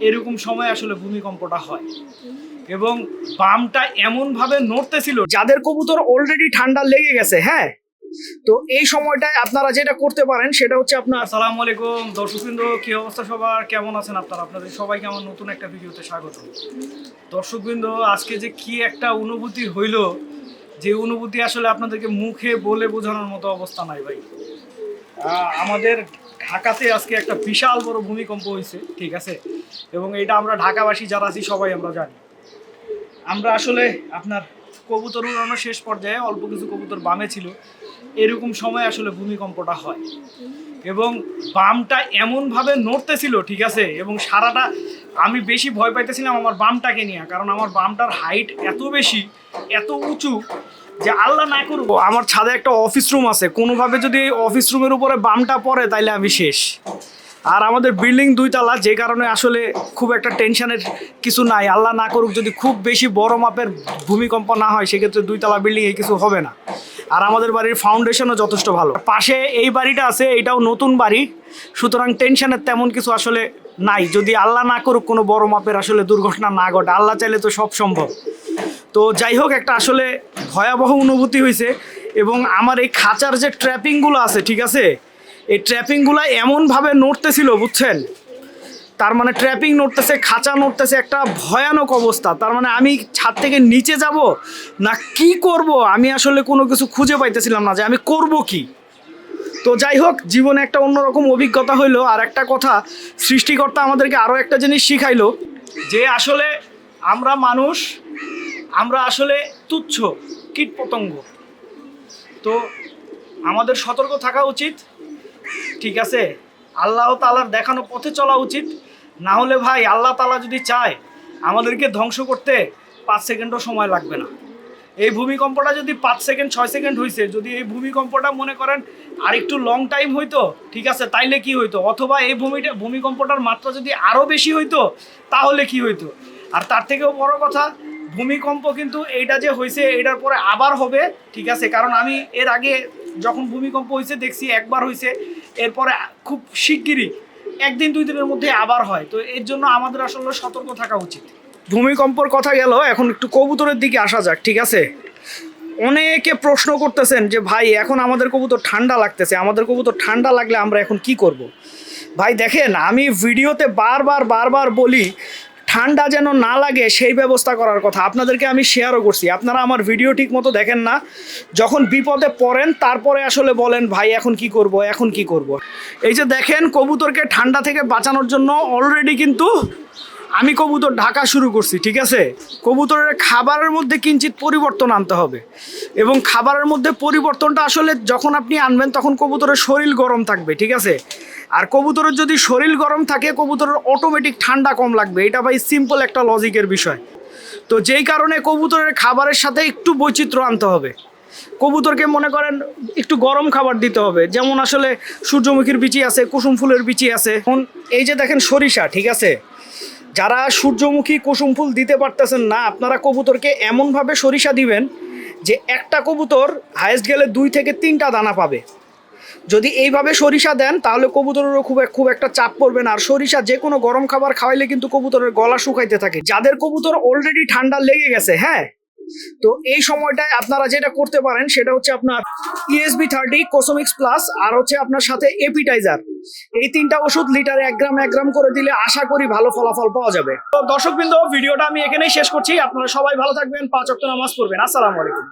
এরকম সময় আসলে ভূমিকম্পটা হয়। এবং বামটা এমনভাবে নড়তেছিল যাদের কবুতর অলরেডি ঠান্ডা লেগে গেছে হ্যাঁ? তো এই সময়টায় আপনারা যেটা করতে পারেন সেটা হচ্ছে আপনার আসসালামু আলাইকুম দর্শকবৃন্দ কি অবস্থা সবার? কেমন আছেন আপনারা? আপনাদের সবাইকে আমার নতুন একটা ভিডিওতে স্বাগত। দর্শকবৃন্দ আজকে যে কি একটা অনুভূতি হইল যে অনুভূতি আসলে আপনাদেরকে মুখে বলে বোঝানোর মতো অবস্থা নাই ভাই। আমাদের ঢাকাতে আজকে একটা বিশাল বড় ভূমিকম্প হয়েছে, ঠিক আছে? এবং এটা আমরা ঢাকাবাসী যারা আছি, সবাই আমরা জানি। আমরা আসলে আপনার কবুতর উড়ানোর শেষ পর্যায়ে অল্প কিছু কবুতর বামে ছিল। এরকম সময় আসলে ভূমিকম্পটা হয়। এবং বামটা এমনভাবে নড়তেছিল, ঠিক আছে? এবং সারাটা, আমি বেশি ভয় পাইতেছিলাম আমার বামটাকে নিয়ে, কারণ আমার বামটার হাইট এত বেশি, এত উঁচু যে আল্লাহ না করব আমার ছাদে একটা অফিস রুম আছে। কোনোভাবে যদি এই অফিস রুমের উপরে বামটা পড়ে, তাইলে আমি শেষ। আর আমাদের বিল্ডিং দুইতলা, যে কারণে আসলে খুব একটা টেনশনের কিছু নাই। আল্লাহ না করুক, যদি খুব বেশি বড় মাপের ভূমিকম্প না হয়, সেক্ষেত্রে দুইতলা বিল্ডিংয়ে কিছু হবে না। আর আমাদের বাড়ির ফাউন্ডেশনও যথেষ্ট ভালো। পাশে এই বাড়িটা আছে, এটাও নতুন বাড়ি। সুতরাং টেনশনের তেমন কিছু আসলে নাই। যদি আল্লাহ না করুক, কোনো বড় মাপের আসলে দুর্ঘটনা না ঘটে। আল্লাহ চাইলে তো সব সম্ভব। তো যাই হোক, একটা আসলে ভয়াবহ অনুভূতি হয়েছে এবং আমার এই খাঁচার যে ট্র্যাপিংগুলো আছে, ঠিক আছে? এই ট্র্যাপিংগুলো এমনভাবে নড়তেছিল, বুঝছেন? তার মানে ট্র্যাপিং নড়তেছে, খাঁচা নড়তেছে, একটা ভয়ানক অবস্থা। তার মানে আমি ছাদ থেকে নিচে যাব না কি করব, আমি আসলে কোনো কিছু খুঁজে পাইতেছিলাম না যে আমি করব কি। তো যাই হোক, জীবনে একটা অন্যরকম অভিজ্ঞতা হইল। আর একটা কথা, সৃষ্টিকর্তা আমাদেরকে আরও একটা জিনিস শিখাইলো যে আসলে আমরা মানুষ আমরা আসলে তুচ্ছ কীট পতঙ্গ তো আমাদের সতর্ক থাকা উচিত। ঠিক আছে? আল্লাহ তালার দেখানো পথে চলা উচিত। না হলে ভাই, আল্লাহ তালা যদি চায় আমাদেরকে ধ্বংস করতে পাঁচ সেকেন্ডও সময় লাগবে না। এই ভূমিকম্পটা যদি পাঁচ সেকেন্ড, ছয় সেকেন্ড হয়েছে যদি এই ভূমিকম্পটা মনে করেন আর একটু লং টাইম হইতো, ঠিক আছে, তাইলে কি হইতো? অথবা এই ভূমিটা, ভূমিকম্পটার মাত্রা যদি আরও বেশি হইতো, তাহলে কি হইতো? আর তার থেকেও বড় কথা ভূমিকম্প কিন্তু এইটা যে হয়েছে এটার পরে আবার হবে, ঠিক আছে? কারণ আমি এর আগে যখন ভূমিকম্প হয়েছে দেখছি একবার হয়েছে এরপরে খুব শিগগিরই, একদিন, দুই দিনের মধ্যে আবার হয়। তো এর জন্য আমাদের আসলে সতর্ক থাকা উচিত। ভূমিকম্পর কথা গেল, এখন একটু কবুতরের দিকে আসা যাক, ঠিক আছে? অনেকে প্রশ্ন করতেছেন যে, ভাই, এখন আমাদের কবুতর ঠান্ডা লাগতেছে, আমাদের কবুতর ঠান্ডা লাগলে আমরা এখন কি করব। ভাই, দেখেন, আমি ভিডিওতে বারবার বারবার বলি ঠান্ডা যেন না লাগে, সেই ব্যবস্থা করার কথা। আপনাদেরকে আমি শেয়ারও করছি। আপনারা আমার ভিডিও ঠিক মতো দেখেন না। যখন বিপদে পড়েন, তারপরে আসলে বলেন, ভাই, এখন কি করব? এখন কি করব। এই যে দেখেন, কবুতরকে ঠান্ডা থেকে বাঁচানোর জন্য অলরেডি কিন্তু আমি কবুতর ঢাকা শুরু করছি, ঠিক আছে? কবুতরের খাবারের মধ্যে কিঞ্চিত পরিবর্তন আনতে হবে। এবং খাবারের মধ্যে পরিবর্তনটা আসলে যখন আপনি আনবেন, তখন কবুতরের শরীর গরম থাকবে, ঠিক আছে? আর কবুতরের যদি শরীর গরম থাকে, কবুতরের অটোমেটিক ঠান্ডা কম লাগবে। এটা ভাই সিম্পল একটা লজিকের বিষয়। তো যেই কারণে কবুতরের খাবারের সাথে একটু বৈচিত্র্য আনতে হবে। কবুতরকে মনে করেন একটু গরম খাবার দিতে হবে। যেমন আসলে সূর্যমুখীর বিচি আছে, কুসুম ফুলের বিচি আছে। এখন এই যে দেখেন সরিষা, ঠিক আছে? যারা সূর্যমুখী কুসুম ফুল দিতে পারতেছেন না, আপনারা কবুতরকে এমনভাবে সরিষা দিবেন যে একটা কবুতর হায়েস্ট গেলে দুই থেকে তিনটা দানা পাবে। যদি এইভাবে সরিষা দেন, তাহলে কবুতরেরও খুব খুব একটা চাপ পড়বে না। আর সরিষা যে কোনো গরম খাবার খাওয়াইলে কিন্তু কবুতরের গলা শুকাইতে থাকে। যাদের কবুতর অলরেডি ঠান্ডা লেগে গেছে হ্যাঁ? তো এই সময়টায় আপনারা যেটা করতে পারেন, সেটা হচ্ছে আপনার ইএসবি থার্টি কোসমিক্স প্লাস আর হচ্ছে আপনার সাথে এপিটাইজার এই তিনটা ওষুধ লিটারে এক গ্রাম এক গ্রাম করে দিলে আশা করি ভালো ফলাফল পাওয়া যাবে। তো দর্শকবৃন্দ, ভিডিওটা আমি এখানেই শেষ করছি। আপনারা সবাই ভালো থাকবেন। পাঁচ অক্ট নামাজ পড়বেন। আসসালামু আলাইকুম।